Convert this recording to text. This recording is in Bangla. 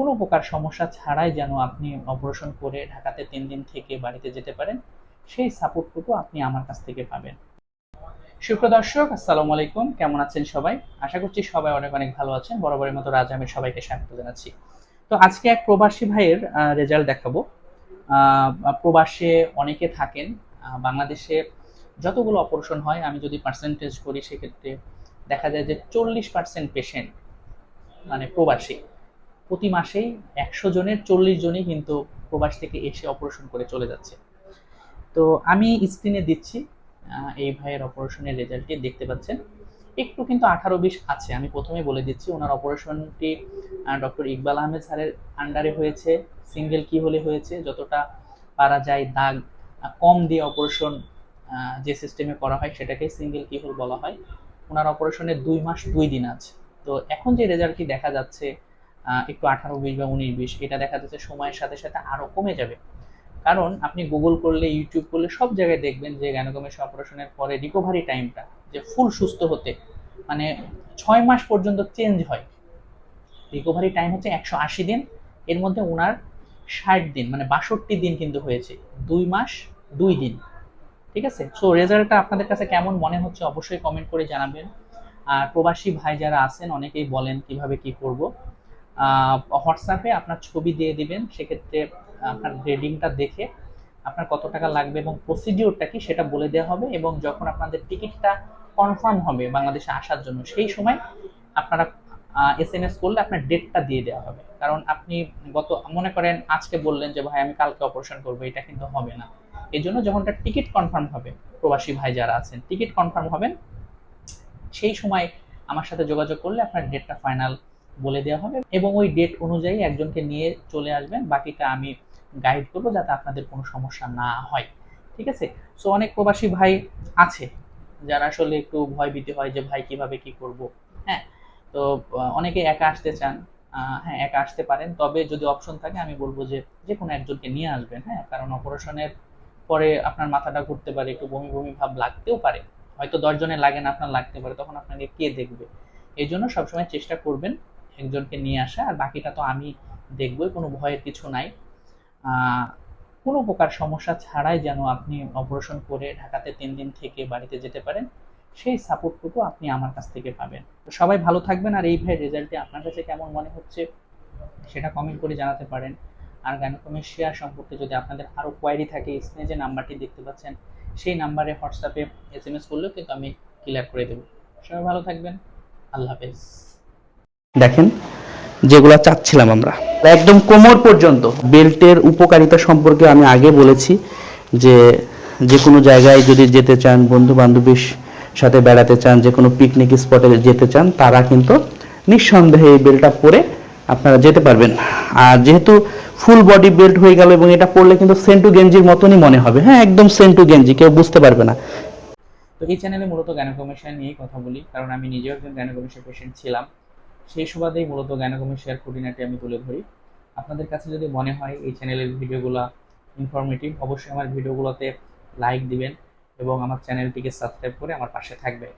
কোনো প্রকার সমস্যা ছাড়াই যেন আপনি অপারেশন করে ঢাকাতে তিন দিন থেকে বাড়িতে যেতে পারেন, সেই সাপোর্টটুকু আপনি আমার কাছ থেকে পাবেন। সুপ্রিয় দর্শক, আসসালামু আলাইকুম। কেমন আছেন সবাই? আশা করছি সবাই অনেক অনেক ভালো আছেন। বরাবরের মতো রাজা আমি সবাইকে স্বাগত জানাচ্ছি। তো আজকে এক প্রবাসী ভাইয়ের রেজাল্ট দেখাবো। প্রবাসে অনেকে থাকেন বাংলাদেশে যতগুলো অপারেশন হয়, আমি যদি পার্সেন্টেজ করি, সেক্ষেত্রে দেখা যায় যে চল্লিশ পার্সেন্ট পেশেন্ট মানে প্রবাসী। প্রতি মাসেই একশো জনের চল্লিশ জনই কিন্তু প্রবাস থেকে এসে অপারেশন করে চলে যাচ্ছে। তো আমি স্ক্রিনে দিচ্ছি এই ভাইয়ের অপারেশনের রেজাল্টটি দেখতে পাচ্ছেন। একটু কিন্তু আঠারো বিশ আছে, আমি প্রথমে বলে দিচ্ছি, ওনার অপারেশনটি ডক্টর ইকবাল আহমেদ স্যারের আন্ডারে হয়েছে সিঙ্গেল কি হলে হয়েছে, যতটা পারা যায় দাগ কম দিয়ে অপারেশন যে সিস্টেমে করা হয় সেটাকে সিঙ্গেল কি হোল বলা হয়। ওনার অপারেশনের দুই মাস দুই দিন আছে। তো এখন যে রেজাল্টটি দেখা যাচ্ছে একটু আঠারো বিশ বা উনিশ বিশ, এটা দেখা যাচ্ছে সময়ের সাথে সাথে আরও কমে যাবে। কারণ আপনি গুগল করলে ইউটিউব করলে সব জায়গায় দেখবেন যে গ্যানোকমেশ অপারেশনের পরে রিকভারি টাইমটা যে ফুল সুস্থ হতে মানে ছয় মাস পর্যন্ত চেঞ্জ হয়। রিকভারি টাইম হচ্ছে একশো আশি দিন, এর মধ্যে ওনার ষাট দিন মানে বাষট্টি দিন কিন্তু হয়েছে। দুই মাস, দুই দিন। ঠিক আছে? সো রেজাল্টটা আপনাদের কাছে কেমন মনে হচ্ছে অবশ্যই কমেন্ট করে জানাবেন। আর প্রবাসী ভাই যারা আছেন, অনেকেই বলেন কীভাবে কি করব। হোয়াটসঅ্যাপে আপনার ছবি দিয়ে দিবেন, সেক্ষেত্রে আপনার রেডিংটা দেখে আপনার কত টাকা লাগবে এবং প্রসিডিওরটা কি সেটা বলে দেওয়া হবে এবং যখন আপনাদের টিকিটটা কনফার্ম হবে বাংলাদেশে আসার জন্য, সেই সময় আপনারা এস এম এস করলে আপনার ডেটটা দিয়ে দেওয়া হবে। কারণ আপনি গত, মনে করেন আজকে বললেন যে, ভাই, আমি কালকে অপারেশন করব। এটা কিন্তু হবে না। এই জন্য যখন তার টিকিট কনফার্ম হবে, প্রবাসী ভাই যারা আছেন টিকিট কনফার্ম হবেন, সেই সময় আমার সাথে যোগাযোগ করলে আপনার ডেটটা ফাইনাল বলে দেওয়া হবে এবং ওই ডেট অনুযায়ী একজনকে নিয়ে চলে আসবেন। বাকিটা আমি গাইড করব যাতে আপনাদের কোনো সমস্যা না হয়। ঠিক আছে? সো অনেক প্রবাসী ভাই আছে যারা আসলে একটু ভয় ভীতি হয় যে, ভাই, কীভাবে কি করব? হ্যাঁ? তো অনেকে একা আসতে চান। হ্যাঁ একা আসতে পারেন। তবে যদি অপশন থাকে, আমি বলব যে যে কোনো একজনকে নিয়ে আসবেন। হ্যাঁ? কারণ অপারেশনের পরে আপনার মাথাটা ঘুরতে পারে, একটু বমি বমি ভাব লাগতেও পারে। হয়তো দশজনের লাগে না, আপনার লাগতে পারে। তখন আপনাকে কে দেখবে? এই জন্য সবসময় চেষ্টা করবেন একজনকে নিয়ে আসা, আর বাকিটা তো আমি দেখবই, কোনো ভয়ের কিছু নাই। কোনো প্রকার সমস্যা ছাড়াই যেন আপনি অপারেশন করে ঢাকাতে তিন দিন থেকে বাড়িতে যেতে পারেন, সেই সাপোর্টটুকু আপনি আমার কাছ থেকে পাবেন। তো সবাই ভালো থাকবেন, আর এই ভাইয়ের রেজাল্টে আপনার কাছে কেমন মনে হচ্ছে সেটা কমেন্ট করে জানাতে পারেন। আর গাইনোকমের শেয়ার সম্পর্কে যদি আপনাদের আরও কোয়ারি থাকে স্ক্রিনে যে নাম্বারটি দেখতে পাচ্ছেন, সেই নাম্বারে হোয়াটসঅ্যাপে এস এম এস করলেও কিন্তু আমি ক্লিয়ার করে দেবো। সবাই ভালো থাকবেন, আল্লাহ হাফেজ। দেখেন যেগুলো চাচ্ছিলাম আমরা। একদম কোমর পর্যন্ত। বেল্টের উপকারিতা সম্পর্কে আমি আগে বলেছি যে যে কোনো জায়গায় যদি যেতে চান বন্ধু বান্ধবীর সাথে বেড়াতে চান যে কোনো পিকনিক স্পটে যেতে চান তারা কিন্তু নিঃসন্দেহে এই বেল্টটা পরে আপনারা যেতে পারবেন। আর যেহেতু ফুল বডি বেল্ট হয়ে গেল এবং এটা পরলে কিন্তু সেন্টু গেঞ্জির মতনই মনে হবে। হ্যাঁ একদম সেন্টু গেঞ্জি কেউ বুঝতে পারবে না। তো এই চ্যানেলে মূলত গ্যানোকমেশিয়া নিয়েই কথা বলি কারণ আমি নিজেও একজন গ্যানোকমেশিয়া পেশেন্ট ছিলাম। সেই সুবাদেই মূলত গ্যানোকমেশিয়ার খুঁটিনাটি আমি তুলে ধরি। আপনাদের কাছে যদি মনে হয় এই চ্যানেলের ভিডিওগুলো ইনফরমেটিভ অবশ্যই আমার ভিডিওগুলোতে লাইক দিবেন এবং আমার চ্যানেলটিকে সাবস্ক্রাইব করে আমার পাশে থাকবে।